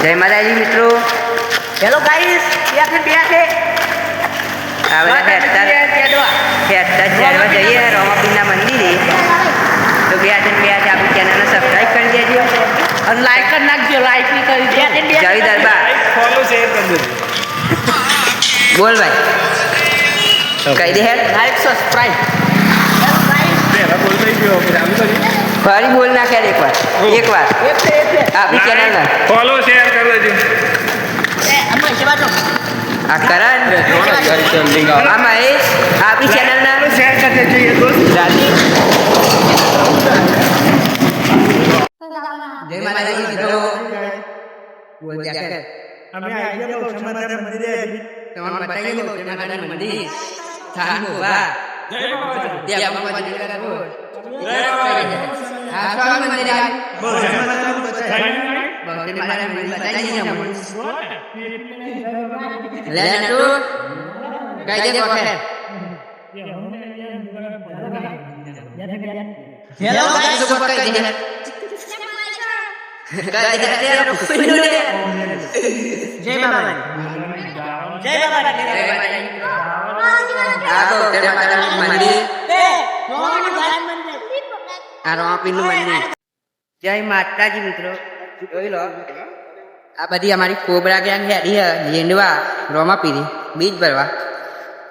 જય માતાજી મિત્રો. હેલો ગાઈસ છે બે છે હેરતા હેરતા ચાલવા જઈએ રોમાપીરના મંદિરે. તો બે આજે બે આજે આપણી ચેનલને સબસ્ક્રાઈબ કરી દેજો. અને લાઈક કરી નાખજો લાઈક કરી દો બે છે જય દરબાર. ફોલો શેર કરી દેજો બોલ ભાઈ. કહી દે હેર લાઈક ગયો પછી આમ કરી ફરી બોલ નાખે એક વાર એક વાર આપણી ચેનલને ફોલો શેર કરી દેજો. આ કરણ આ મહેશ આપણી ચેનલને શેર કરી દેજો જય માતાજી મિત્રો. બોલ જાકે અમે સમાધાન મંદિરે બતાવી થાન જય બાબા હા મંદિર આ બહુ સમાધાન બતાવ્યું ભક્તિ મારા મંદિર બતાવી દઈએ અમને લે નટુ કઈ દે વખત હેલો ગાઈસ તો કઈ દે કઈ દે તે રૂપિયો લે જય બાબા જય બાબા આ રોપીનું મંદિર જય માતાજી મિત્રો. જોઈ લો. આ બધી અમારી કોબરા ગેંગ હેડી લીંડવા રોમાપીરી બીજ ભરવા.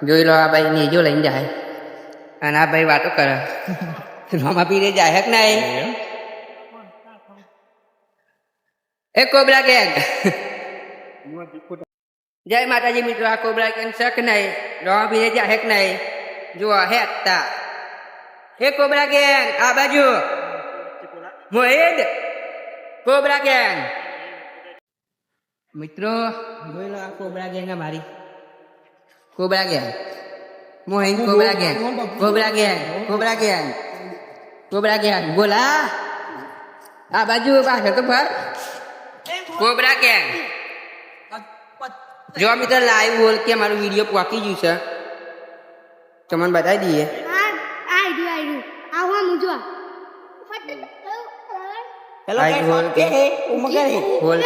જોઈ લો આ ભાઈ નેજો લઈને જાય. અને આ ભાઈ વાતો કરે. રોમાપીરી જાય કે નહીં? એ કોબરા ગેંગ. જય માતાજી મિત્રો, આ કોબરા ગેંગ શક નહીં? રોમાપીરી જાય હે કે નહીં? જુઓ હેતા એ કોબરા ગેંગ આ બાજુ. મોહિદ કોબરા ગેંગ મિત્રો, જોઈ લો આ કોબરા ગેંગ મારી. Cobra gang Mohin cobra gang cobra gang cobra gang cobra gang બોલા આ બાજુ પાછળ તો ફર. કોબરા ગેંગ જો મિત્રો લાઈવ બોલ કે મારું વીડિયો પહોંચી ગયું છે તમને બતાવી દઈએ. હેલો આઈ હેલો કે? ઉમગરી બોલ